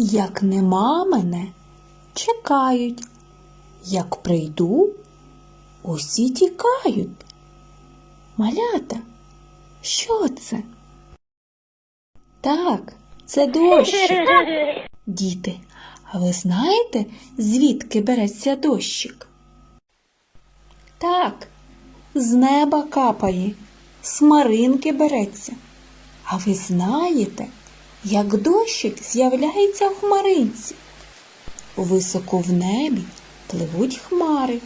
Як нема мене, чекають. Як прийду, усі тікають. Малята, що це? Так, це дощик. Діти, а ви знаєте, звідки береться дощик? Так, з неба капає, з маринки береться. А ви знаєте, як дощик з'являється в хмаринці? Високо в небі пливуть хмари.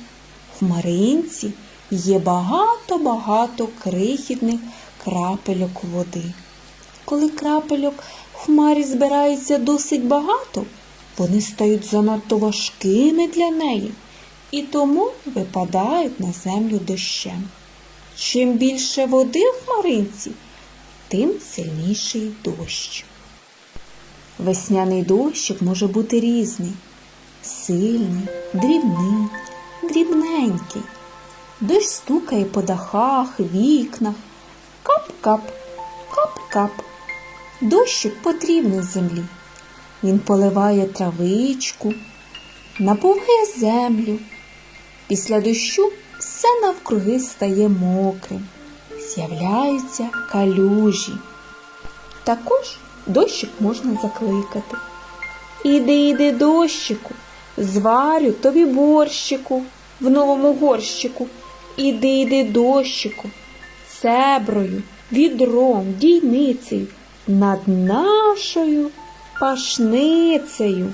В хмаринці є багато-багато крихітних крапельок води. Коли крапельок в хмарі збирається досить багато, вони стають занадто важкими для неї і тому випадають на землю дощем. Чим більше води в хмаринці, тим сильніший дощ. Весняний дощик може бути різний сильний, дрібний, дрібненький. Дощ стукає по дахах, вікнах. Кап-кап, кап-кап. Дощик потрібний землі. Він поливає травичку, напуває землю. Після дощу все навкруги стає мокрим, з'являються калюжі. Також дощик можна закликати. Іди, іди, дощику, зварю тобі борщику в новому горщику. Іди, іди, дощику, цеброю, відром, дійницею над нашою пашницею.